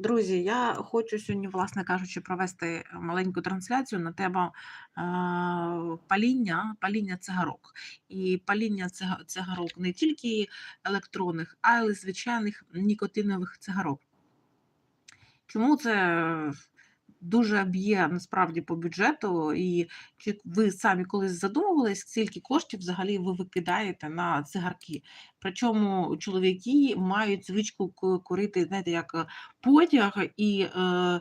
Друзі, я хочу сьогодні, власне кажучи, провести маленьку трансляцію на тему паління, паління цигарок. І паління цигарок не тільки електронних, а й звичайних нікотинових цигарок. Чому це дуже б'є насправді по бюджету? І чи ви самі колись задумувались, скільки коштів взагалі ви викидаєте на цигарки? Причому чоловіки мають звичку ку- курити, знаєте, як е, потяг, і е,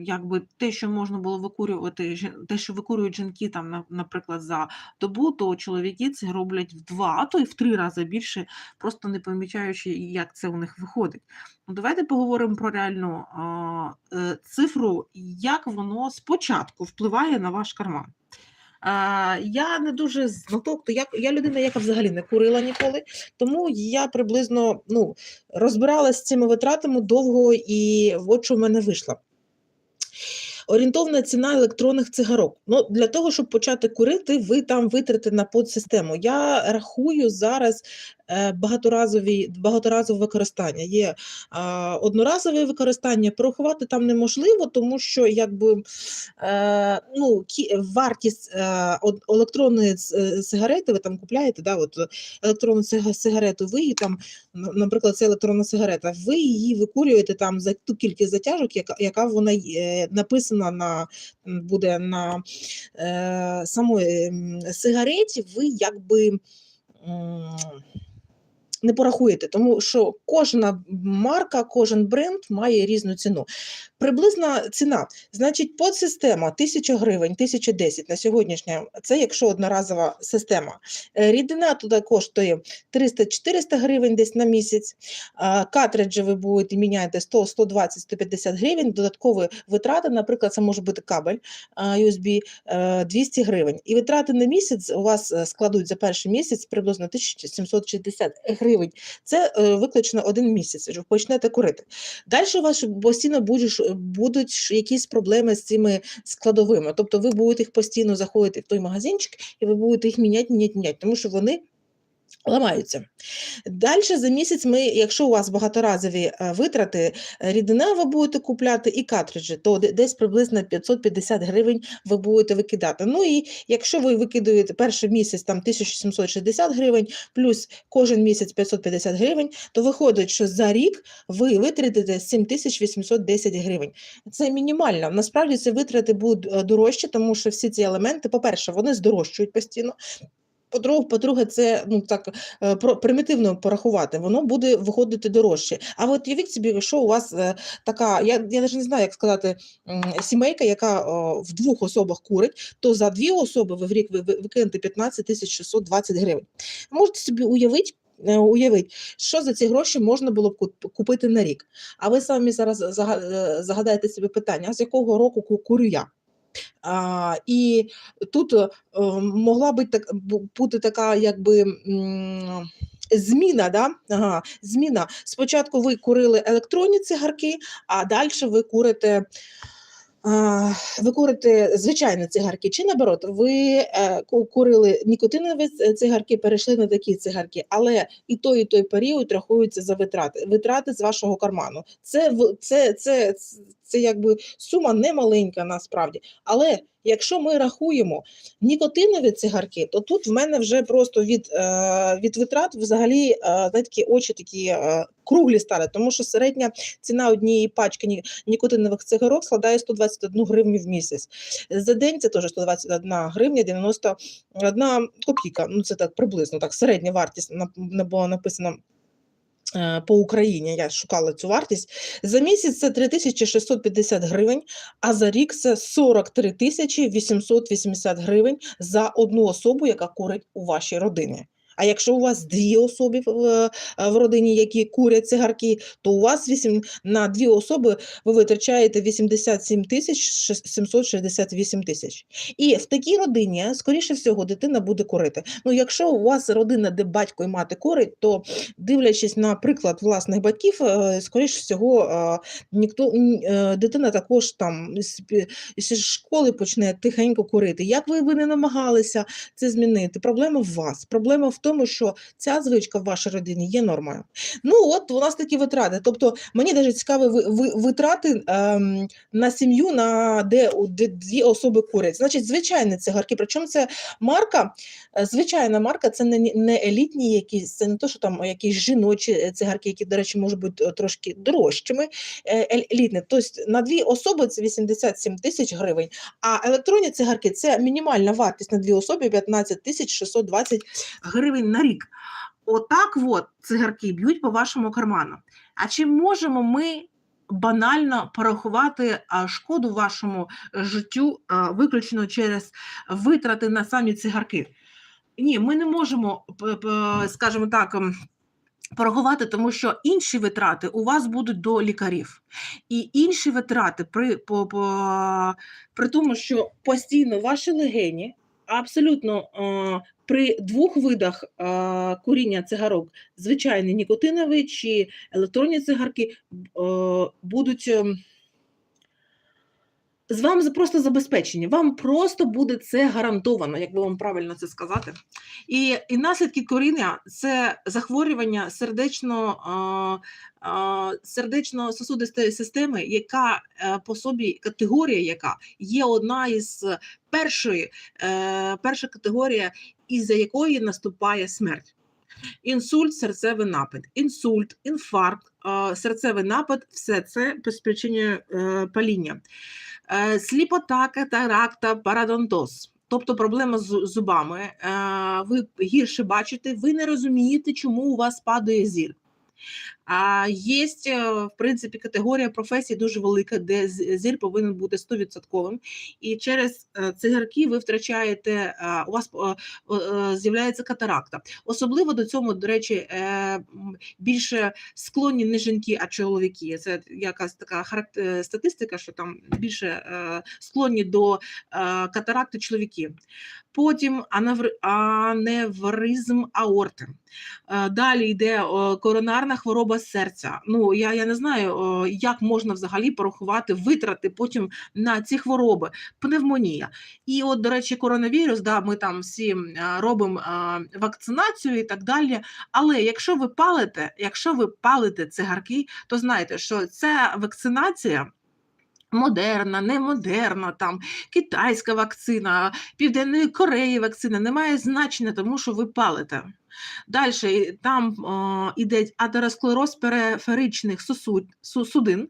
якби те, що можна було викурювати, те, що викурюють жінки там, на- наприклад, за добу, то чоловіки це роблять в два, а то й в три рази більше, просто не помічаючи, як це у них виходить. Ну, давайте поговоримо про реальну е, цифру, як воно спочатку впливає на ваш карман. А, я не дуже знаток, то я, я людина, яка взагалі не курила ніколи, тому я приблизно ну, розбиралася з цими витратами довго і от що в мене вийшло. Орієнтовна ціна електронних цигарок. Ну, для того, щоб почати курити, ви там витратите на подсистему. Я рахую зараз е, багаторазові, багаторазове використання. Є а, одноразове використання, порахувати там неможливо, тому що якби, е, ну, кі, вартість е, електронної е, сигарети, ви там купляєте, да, от, електронну цига- сигарету, ви її там, наприклад, це електронна сигарета, ви її викурюєте там за ту кількість затяжок, яка, яка вона є, написана на буде на е, самої сигареті, ви якби. Не порахуєте, тому що кожна марка, кожен бренд має різну ціну. Приблизна ціна, значить, подсистема 1000 гривень, 1010 на сьогоднішнє, це якщо одноразова система. Е, Рідина туди коштує 300-400 гривень десь на місяць. Картриджі ви будете міняти 100, 120, 150 гривень. Додаткові витрати, наприклад, це може бути кабель USB е, 200 гривень. І витрати на місяць у вас е, складуть за перший місяць приблизно 1760 гривень. Це е, виключно один місяць. Ви почнете курити. Далі у вас постійно будеш, будуть якісь проблеми з цими складовими. Тобто ви будете їх постійно заходити в той магазинчик, і ви будете їх міняти, міняти, міняти, тому що вони. Ламаються. Далі за місяць ми, якщо у вас багаторазові е, витрати, е, рідина ви будете купляти і картриджі, то десь приблизно 550 гривень ви будете викидати. Ну і якщо ви викидаєте перший місяць там 1760 гривень, плюс кожен місяць 550 гривень, то виходить, що за рік ви витратите 7810 гривень. Це мінімально. Насправді ці витрати будуть е, дорожчі, тому що всі ці елементи, по-перше, вони здорожчують постійно. По-друге, по-друге, це ну так е, про примітивно порахувати, воно буде виходити дорожче. А от уявіть собі, якщо у вас е, така, я, я навіть не знаю, як сказати, м, сімейка, яка о, в двох особах курить, то за дві особи ви в рік ви, ви викинете 15 тисяч 620 гривень. Можете собі уявити. е, Уявіть, що за ці гроші можна було б куп- купити на рік. А ви самі зараз е, загадаєте собі питання, з якого року курю я? А, і тут е, могла бути, так, бути така, якби. Зміна, да? ага, зміна. Спочатку ви курили електронні цигарки, а далі ви курите, ви курите звичайні цигарки. Чи наоборот, ви е, ку- курили нікотинові цигарки, перейшли на такі цигарки, але і той, і той період рахуються за витрати. Витрати з вашого карману. Це, це, це, це, це якби сума немаленька насправді. Але якщо ми рахуємо нікотинові цигарки, то тут в мене вже просто від, е, від витрат взагалі е, такі очі такі е, круглі стали, тому що середня ціна однієї пачки нікотинових цигарок складає 121 гривню в місяць. За день це теж 121 гривня 91 копійка. Ну це так приблизно так. Середня вартість на- була написана. Е, По Україні я шукала цю вартість. За місяць це 3650 гривень, а за рік це 43 тисячі 880 гривень за одну особу, яка курить у вашій родині. А якщо у вас дві особи в, е, в родині, які курять цигарки, то у вас 8, на дві особи ви витрачаєте 87 тисяч шес- 768 тисяч. І в такій родині, скоріше всього, дитина буде курити. Ну, якщо у вас родина, де батько і мати курить, то дивлячись на приклад власних батьків, е, скоріше всього, е, ніхто е, дитина також там з школи почне тихенько курити. Як ви, ви не намагалися це змінити? Проблема в вас. Проблема в тому, тому, що ця звичка в вашій родині є нормою. Ну от у нас такі витрати. Тобто мені навіть цікаві ви, ви, витрати ем, на сім'ю, на де, де дві особи курять. Значить, звичайні цигарки. Причому це марка, е, звичайна марка, це не, не елітні якісь, це не то, що там якісь жіночі е, цигарки, які, до речі, можуть бути е, трошки дорожчими. Елітні. Тобто на дві особи це 87 тисяч гривень. А електронні цигарки це мінімальна вартість на дві особи 15 тисяч 620 гривень на рік. Отак от цигарки б'ють по вашому карману. А чи можемо ми банально порахувати шкоду вашому е, життю виключно через витрати на самі цигарки? Ні, ми не можемо, скажімо так. ем, Порахувати, тому що інші витрати у вас будуть до лікарів, і інші витрати при, по, по, при тому, що постійно ваші легені абсолютно е, при двох видах куріння цигарок, звичайний нікотиновий чи електронні цигарки, е, будуть. З вами просто забезпечені. Вам просто буде це гарантовано, як би вам правильно це сказати. І, і наслідки коріння це захворювання сердечно, а, сердечно-сосудистої системи, яка е, по собі категорія, яка є одна із першої, е, перша категорія, із-за якої наступає смерть. Інсульт, серцевий напад, інсульт, інфаркт, е, серцевий напад все це спричинює паління. Е, Сліпота, катаракта, парадонтоз. Тобто проблема з зубами. Е, Ви гірше бачите, ви не розумієте, чому у вас падає зір. А є, в принципі, категорія професій дуже велика, де зір повинен бути 100%. І через е, цигарки ви втрачаєте, е, у вас е, е, з'являється катаракта. Особливо до цього, до речі, е, більше склонні не жінки, а чоловіки. Це якась така статистика, що там більше е, склонні до е, катаракти чоловіки. Потім аневр... аневризм аорти. Е, Далі йде коронарна хвороба серця. Ну я, я не знаю, як можна взагалі порахувати витрати потім на ці хвороби, пневмонія. І от, до речі, коронавірус, да, ми там всі робимо вакцинацію і так далі. Але якщо ви палите, якщо ви палите цигарки, то знайте, що ця вакцинація. Модерна, не модерна, там китайська вакцина, Південної Кореї вакцина не має значення, тому що ви палите. Далі там о, іде атеросклероз периферичних судин.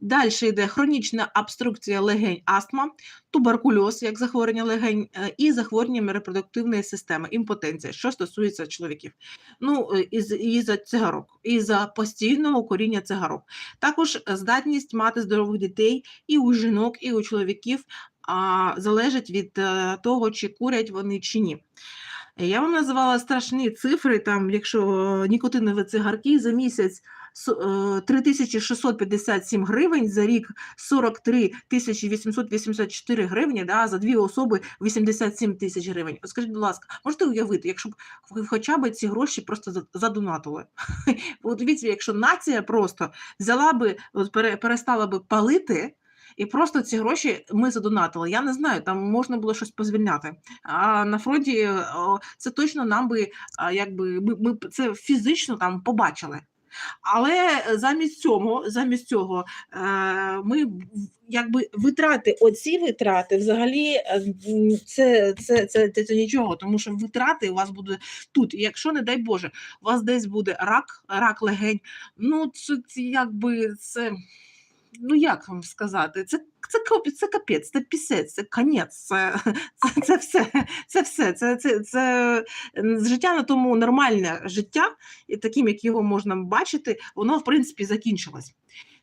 Далі йде хронічна обструкція легень, астма, туберкульоз, як захворювання легень, е, і захворювання репродуктивної системи, імпотенція, що стосується чоловіків. Ну, е, із, із-за цигарок, із-за постійного коріння цигарок. Також здатність мати здорових дітей і у жінок, і у чоловіків а, залежить від е, того, чи курять вони чи ні. Я вам називала страшні цифри, там, якщо нікотинові цигарки за місяць 3657 гривень, за рік 43 884 гривні, да, за дві особи 87 тисяч гривень. Скажіть, будь ласка, можете уявити, якщо б хоча б ці гроші просто задонатили? От дивіться, якщо нація просто взяла би, перестала би палити, і просто ці гроші ми задонатили. Я не знаю, там можна було щось позвільняти. А на фронті це точно нам би якби ми це фізично там побачили. Але замість цього, замість цього, е, ми якби витрати, оці витрати, взагалі, е, це, це, це, це, це нічого, тому що витрати у вас будуть тут. І якщо, не дай Боже, у вас десь буде рак, рак легень, ну це якби це. Ну, як вам сказати, це, це, це капець, це пісець, це конець, це, це, це все, це все, це, це, це життя на тому нормальне життя, і таким, як його можна бачити, воно в принципі закінчилось.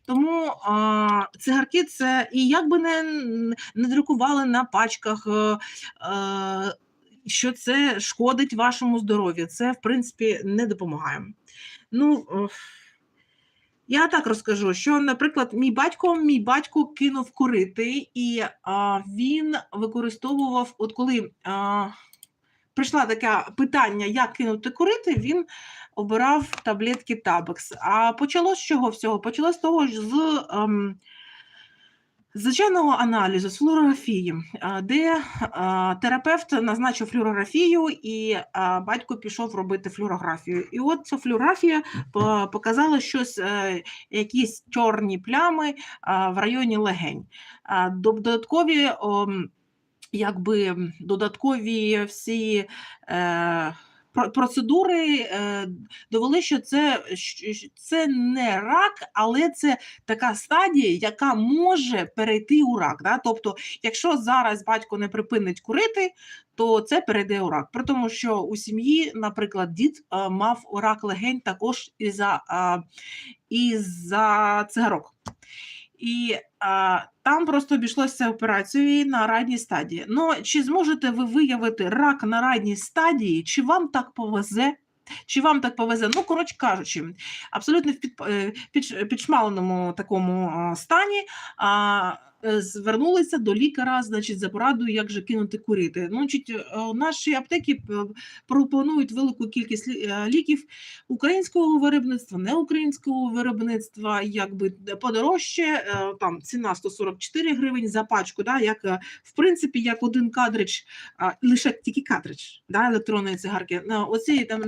Тому а, цигарки це і як би не, не друкували на пачках, е, е, що це шкодить вашому здоров'ю, це в принципі не допомагає. Ну, е, я так розкажу, що, наприклад, мій батько, мій батько кинув курити, і а, він використовував, от коли а, прийшла таке питання, як кинути курити, він обирав таблетки Табекс. А почалось з чого всього? Почалось з того з. ем, звичайного аналізу з флюорографії, де терапевт назначив флюорографію, і батько пішов робити флюорографію. І от ця флюорографія показала щось, е, якісь чорні плями в районі легень. Додаткові, якби додаткові всі. Про- Процедури е, довели, що це, це не рак, але це така стадія, яка може перейти у рак. Да? Тобто, якщо зараз батько не припинить курити, то це перейде у рак. При тому, що у сім'ї, наприклад, дід е, мав рак легень також із-за е, із-за цигарок. І а, там просто обійшлося операцією на ранній стадії. Ну, чи зможете ви виявити рак на ранній стадії, чи вам так повезе? Чи вам так повезе? Ну, коротше кажучи, абсолютно в під, е, під, підшмаленому такому стані а, звернулися до лікаря, значить, за порадою, як же кинути курити. Значить, е, наші аптеки пропонують велику кількість е, ліків українського виробництва, неукраїнського виробництва, якби подорожче, е, там ціна 144 гривень за пачку, да, як е, в принципі, як один а, лише тільки картридж да, електронної цигарки. Оці там,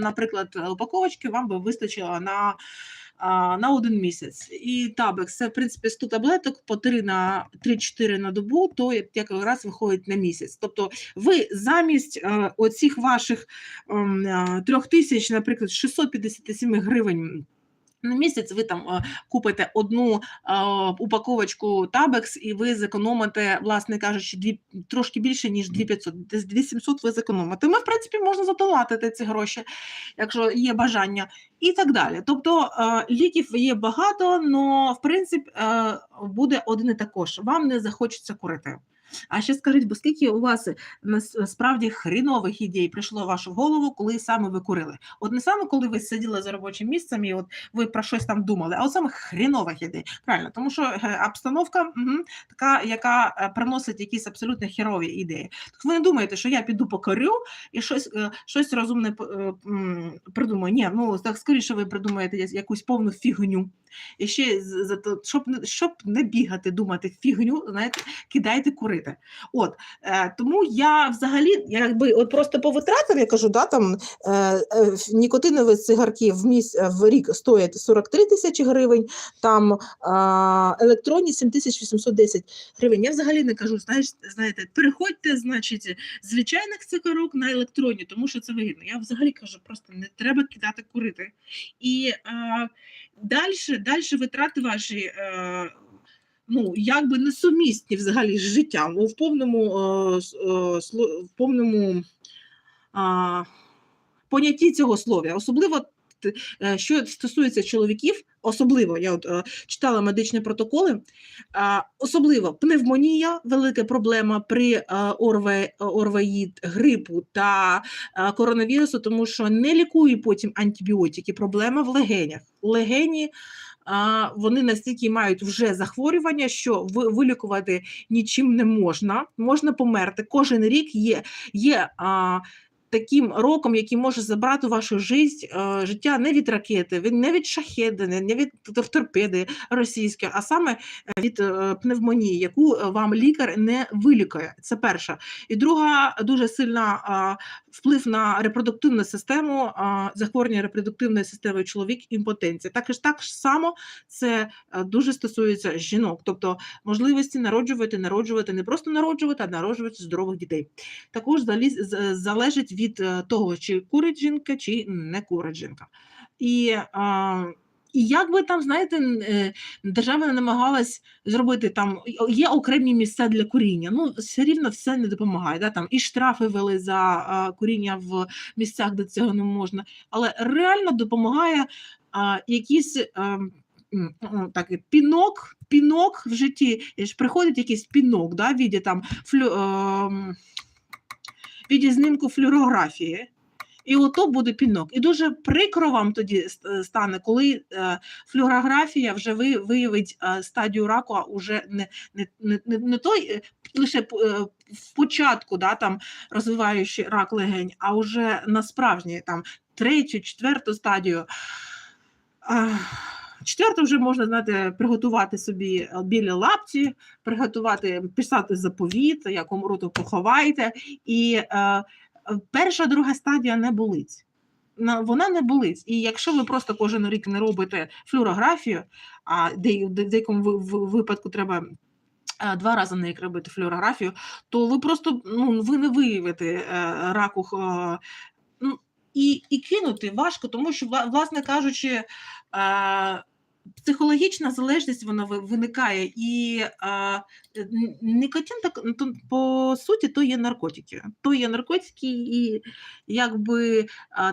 наприклад, упаковочки вам би вистачило на. А, На один місяць. І табек це, в принципі, 100 таблеток по 3 на 3-4 на добу, то як- якраз виходить на місяць. Тобто ви замість а, оцих ваших ем, е, трьох тисяч, наприклад, 657 гривень. На місяць ви там е, купите одну е, упаковочку Табекс, і ви зекономите, власне кажучи, дві трошки більше ніж 2500. Десь 2700 ви зекономите. Ми, в принципі, можна задонатити ці гроші, якщо є бажання, і так далі. Тобто е, ліків є багато, але в принципі буде один і також. Вам не захочеться курити. А ще скажіть, бо скільки у вас насправді хрінових ідей прийшло в вашу голову, коли саме ви курили? От не саме коли ви сиділи за робочим місцем і от ви про щось там думали, а от саме хрінових ідей. Правильно, тому що е, обстановка мгм, така, яка е, приносить якісь абсолютно херові ідеї. Так ви не думаєте, що я піду покорю і щось, е, щось розумне е, придумаю. Ні, ну так скоріше ви придумаєте якусь повну фігню. І ще щоб щоб не бігати, думати фігню, знаєте, кидайте курити. От е, тому я взагалі, якби от просто по витратам я кажу, да, там е, е, нікотинові цигарки в міс в рік стоять 43 тисячі гривень, там е, електронні 7810 гривень. Я взагалі не кажу, знаєш, знаєте, переходьте, значить, звичайних цигарок на електронні, тому що це вигідно. Я взагалі кажу, просто не треба кидати курити. І е, далі витрати ваші. Е, ну, якби несумісні взагалі з життям в повному, е, е, в повному понятті цього слова. Особливо, е, що стосується чоловіків, особливо я от, читала медичні протоколи, особливо пневмонія, велика проблема при орве, орвеїд, грипу та коронавірусу, тому що не лікує потім антибіотики. Проблема в легенях. Легені вони настільки мають вже захворювання, що ви, вилікувати нічим не можна. Можна померти. Кожен рік є, є таким роком, який може забрати вашу життя, е, життя не від ракети, від- не від шахеди, не від тор- торпеди російської, а саме е, від е, пневмонії, яку вам лікар не вилікує. Це перша. І друга дуже сильна вплив на репродуктивну систему, захворювання репродуктивної системи чоловік, імпотенція. Також так само це дуже стосується жінок, тобто можливості народжувати, народжувати, не просто народжувати, а народжувати здорових дітей. Також залежить від е, того, чи курить жінка, чи не курить жінка. І, а, і як би там, знаєте, е, держава намагалась зробити там, є окремі місця для куріння, ну все рівно все не допомагає. Да? Там і штрафи вели за а, куріння в місцях, де цього не можна, але реально допомагає а, якісь. А, м, так, пінок, пінок в житті, приходить якийсь пінок, да, в віді там флю, ем, в віді знімку флюорографії. І ото буде пінок. І дуже прикро вам тоді стане, коли е, флюорографія вже ви, виявить е, стадію раку, а уже не, не, не, не, той е, лише в початку, да, там, розвиваючи рак легень, а вже на там третю, четверту стадію. А, Четверте, вже можна знаєте, приготувати собі е, білі лапті, приготувати, писати заповіт, як умру, то поховайте. І е, е, перша, друга стадія не болить. Вона не болить. І якщо ви просто кожен рік не робите флюорографію, а де, в деякому ви- випадку треба е, два рази на рік робити флюорографію, то ви просто ну, ви не виявите раку. ну, і, і кинути важко, тому що, власне кажучи, психологічна залежність вона виникає, і н- нікотин так ну, по суті то є наркотики. То є наркотики, і якби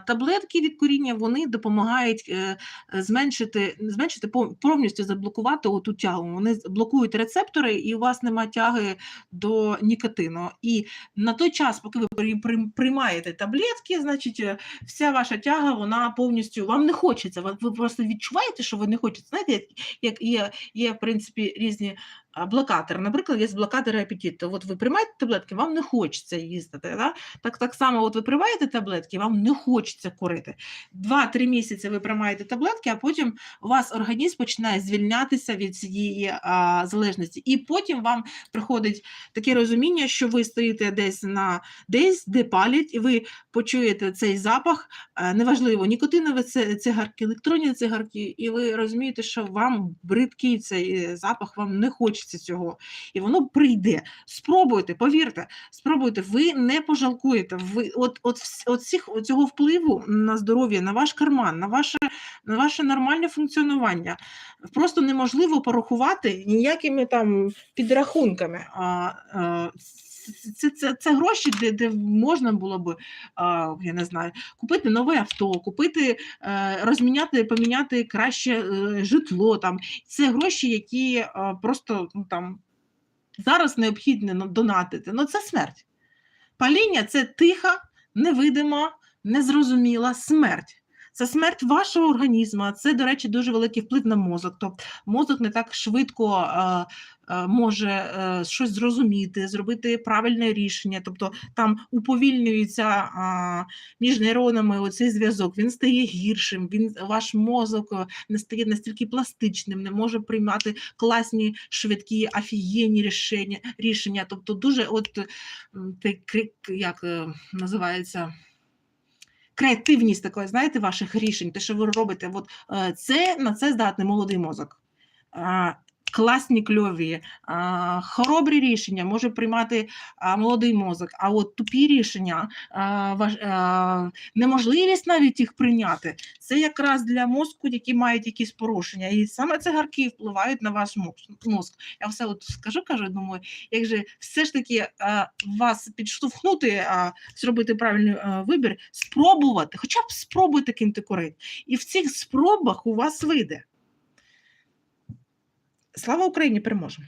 таблетки від куріння вони допомагають е, зменшити, зменшити повністю заблокувати оту тягу. Вони блокують рецептори, і у вас немає тяги до нікотину. І на той час, поки ви при- при- приймаєте таблетки, значить е, вся ваша тяга, вона повністю вам не хочеться. Ви просто відчуваєте, що ви не хочете. Знаєте, як, є, є в принципі різні а, блокатори. Наприклад, є блокатори апетиту. От ви приймаєте таблетки, вам не хочеться їздити. Да? Так, так само, от ви приймаєте таблетки, вам не хочеться курити. Два-три місяці ви приймаєте таблетки, а потім у вас організм починає звільнятися від цієї а, залежності. І потім вам приходить таке розуміння, що ви стоїте десь на десь, де палять, і ви почуєте цей запах, е, неважливо, нікотинові цигарки, електронні цигарки, і ви розумієте, що вам бридкий цей е, запах, вам не хочеться цього. І воно прийде. Спробуйте, повірте, спробуйте, ви не пожалкуєте. Ви от, от, от всіх цього впливу на здоров'я, на ваш карман, на ваше, на ваше нормальне функціонування. Просто неможливо порахувати ніякими там підрахунками. А, а, це, це, це гроші, де, де можна було б, я не знаю, купити нове авто, купити, е, розміняти, поміняти краще е, житло. Там. Це гроші, які е, просто ну, там, зараз необхідно донатити. Ну, це смерть. Паління це тиха, невидима, незрозуміла смерть. Це смерть вашого організму. Це, до речі, дуже великий вплив на мозок. Тобто мозок не так швидко е, е, може е, щось зрозуміти, зробити правильне рішення. Тобто там уповільнюється між нейронами оцей зв'язок, він стає гіршим, він, ваш мозок не стає настільки пластичним, не може приймати класні, швидкі, офігенні рішення. рішення. Тобто дуже от як називається. Креативність такої, знаєте, ваших рішень, те, що ви робите, от е, це на це здатний молодий мозок. Класні кльові, а, хоробрі рішення може приймати а, молодий мозок, а от тупі рішення, а, неможливість навіть їх прийняти, це якраз для мозку, які мають якісь порушення. І саме цигарки впливають на ваш мозк-. Я все от скажу, кажу, думаю, як же все ж таки вас підштовхнути, а, зробити правильний вибір, спробувати, хоча б спробуйте кинути курити. І в цих спробах у вас вийде. Слава Україні! Переможемо!